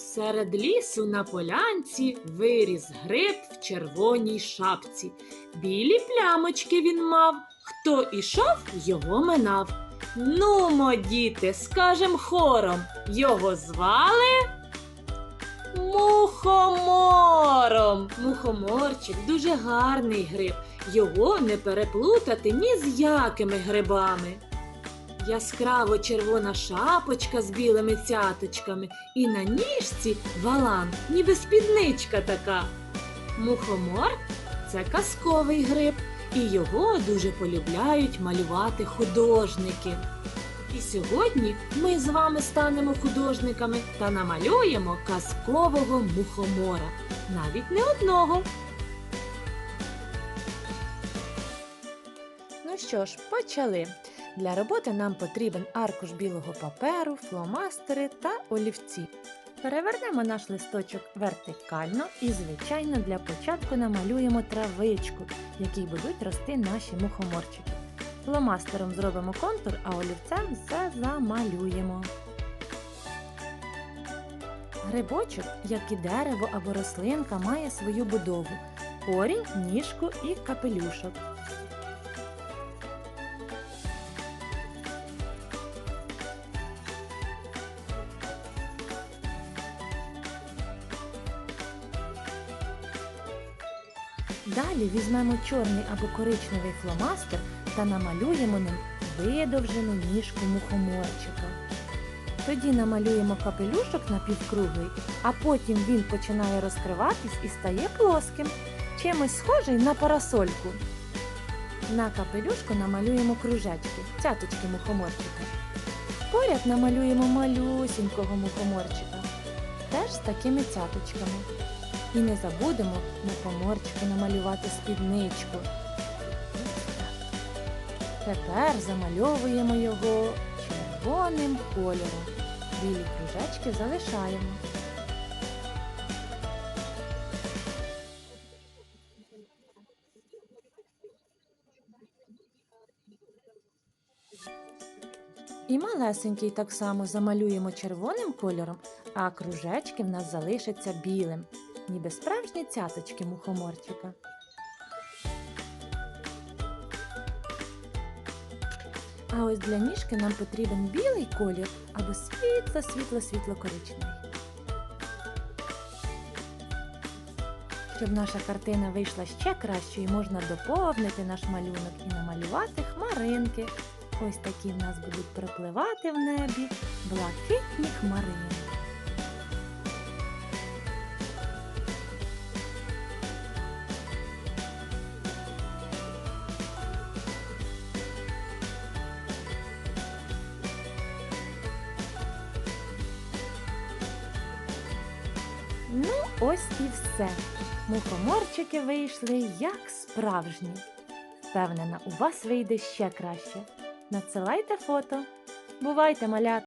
Серед лісу на полянці виріс гриб в червоній шапці. Білі плямочки він мав. Хто ішов, його минав. Нумо, діти, скажем хором, його звали Мухомором. Мухоморчик дуже гарний гриб. Його не переплутати ні з якими грибами. Яскраво червона шапочка з білими цяточками, і на ніжці валан, ніби спідничка така. Мухомор це казковий гриб, і його дуже полюбляють малювати художники. І сьогодні ми з вами станемо художниками та намалюємо казкового мухомора, навіть не одного. Ну що ж, почали. Для роботи нам потрібен аркуш білого паперу, фломастери та олівці. Перевернемо наш листочок вертикально і, звичайно, для початку намалюємо травичку, в якій будуть рости наші мухоморчики. Фломастером зробимо контур, а олівцем все замалюємо. Грибочок, як і дерево або рослинка, має свою будову: корінь, ніжку і капелюшок. Далі візьмемо чорний або коричневий фломастер та намалюємо ним видовжену ніжку мухоморчика. Тоді намалюємо капелюшок напівкруглий, а потім він починає розкриватись і стає плоским, чимось схожий на парасольку. На капелюшку намалюємо кружечки, цяточки мухоморчика. Поряд намалюємо малюсінького мухоморчика, теж з такими цяточками. І не забудемо мухоморчику намалювати спідничку. Тепер замальовуємо його червоним кольором. Білі кружечки залишаємо. І малесенький так само замалюємо червоним кольором, а кружечки в нас залишаться білим, ніби справжні цяточки мухоморчика. А ось для ніжки нам потрібен білий колір або світло-світло-світло-коричневий. Щоб наша картина вийшла ще кращою, можна доповнити наш малюнок і намалювати хмаринки. Ось такі в нас будуть пропливати в небі блакитні хмарини. Ну, ось і все. Мухоморчики вийшли як справжні. Впевнена, у вас вийде ще краще. Надсилайте фото. Бувайте, малята!